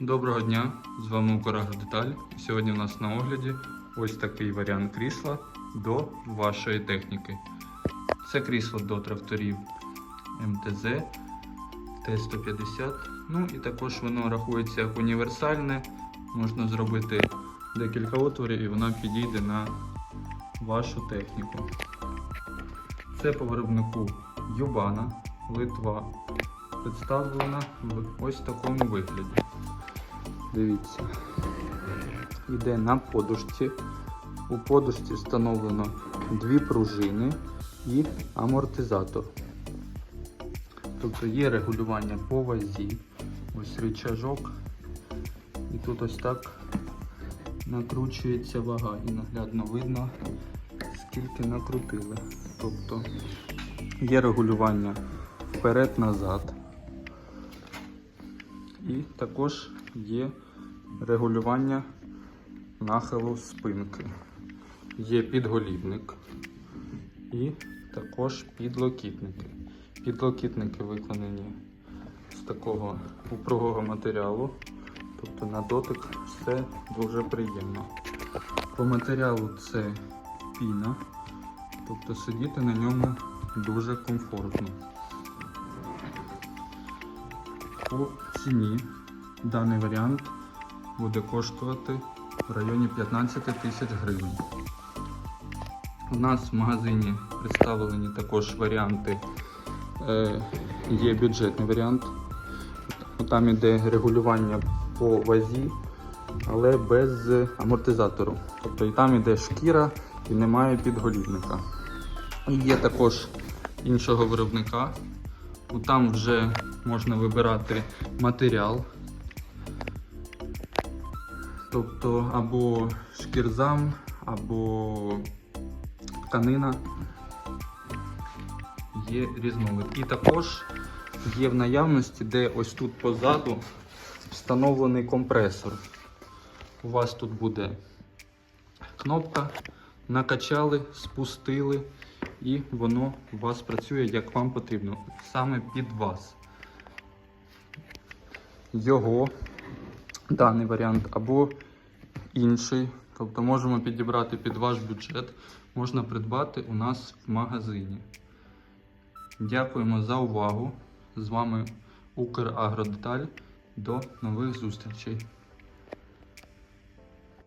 Доброго дня! З вами Украгродеталь. Сьогодні у нас на огляді ось такий варіант крісла до вашої техніки. Це крісло до тракторів МТЗ Т150. Ну і також воно рахується як універсальне. Можна зробити декілька отворів і вона підійде на вашу техніку. Це по виробнику Юбана, Литва. Представлена в ось такому вигляді. Дивіться. Йде на подушці. У подушці встановлено дві пружини і амортизатор. Тобто є регулювання по вазі. Ось рычажок. І тут ось так накручується вага і наглядно видно, скільки накрутили. Тобто є регулювання вперед-назад. І також є регулювання нахилу спинки. Є підголівник і також підлокітники. Підлокітники виконані з такого упругого матеріалу, тобто на дотик все дуже приємно. По матеріалу це піна, тобто сидіти на ньому дуже комфортно. Ціні даний варіант буде коштувати в районі 15 тисяч гривень. У нас в магазині представлені також варіанти. Е, є бюджетний варіант. Там іде регулювання по вазі, але без амортизатору. Тобто і там іде шкіра і немає підголівника. І є також іншого виробника. Там вже можна вибирати матеріал. Тобто або шкірзам, або тканина. Є різновид. І також є в наявності, де ось тут позаду встановлений компресор. У вас тут буде кнопка, накачали, спустили, і воно у вас працює як вам потрібно, саме під вас. Його даний варіант або інший, тобто можемо підібрати під ваш бюджет, можна придбати у нас в магазині. Дякуємо за увагу. З вами Украгродеталь. До нових зустрічей.